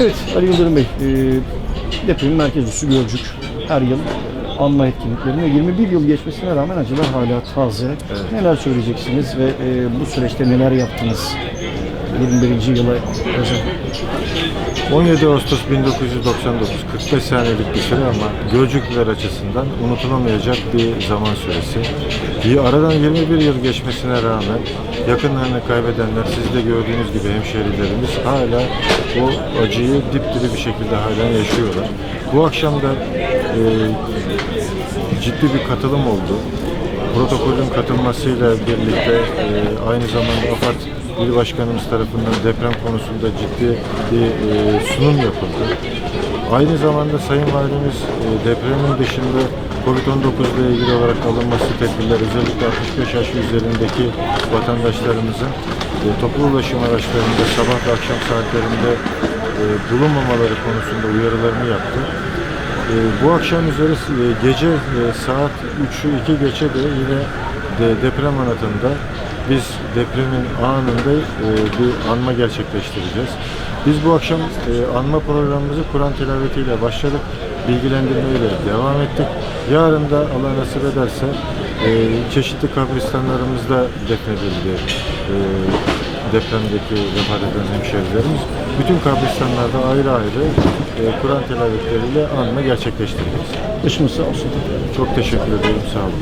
Evet Ali Yıldırım Bey, e, depremin merkez üssü Gölcük. Her yıl e, anma etkinliklerine 21 yıl geçmesine rağmen acılar hala taze. Neler söyleyeceksiniz ve e, bu süreçte neler yaptınız? 21. yıla özel. 17 Ağustos 1999, 45 saniyelik bir süre ama Gölcüklüler açısından unutulamayacak bir zaman süresi. Aradan 21 yıl geçmesine rağmen yakınlarını kaybedenler, siz de gördüğünüz gibi hemşehrilerimiz hala o acıyı dipdiri bir şekilde halen yaşıyorlar. Bu akşam da e, ciddi bir katılım oldu. Protokolün katılmasıyla birlikte e, aynı zamanda AFAD İl Başkanımız tarafından deprem konusunda ciddi bir e, sunum yapıldı. Aynı zamanda Sayın Valimiz e, depremin dışında COVID-19 ile ilgili olarak alınması tedbirler özellikle 65 yaş üzerindeki vatandaşlarımızın e, toplu ulaşım araçlarında sabah ve akşam saatlerinde e, bulunmamaları konusunda uyarılarını yaptı. E, bu akşam üzeri e, gece e, saat 3'ü 2 geçe de yine de deprem anıtında biz depremin anında e, bir anma gerçekleştireceğiz. Biz bu akşam anma programımızı Kur'an tilavetiyle başladık. Bilgilendirmeyle devam ettik. Yarın da Allah nasip ederse çeşitli kabristanlarımızda defnedildi. Depremdeki vefat eden hemşehrilerimiz. Bütün kabristanlarda ayrı ayrı e, Kur'an tilavetleriyle anma gerçekleştireceğiz. Başımız sağ olsun. Çok teşekkür ederim. Sağ olun.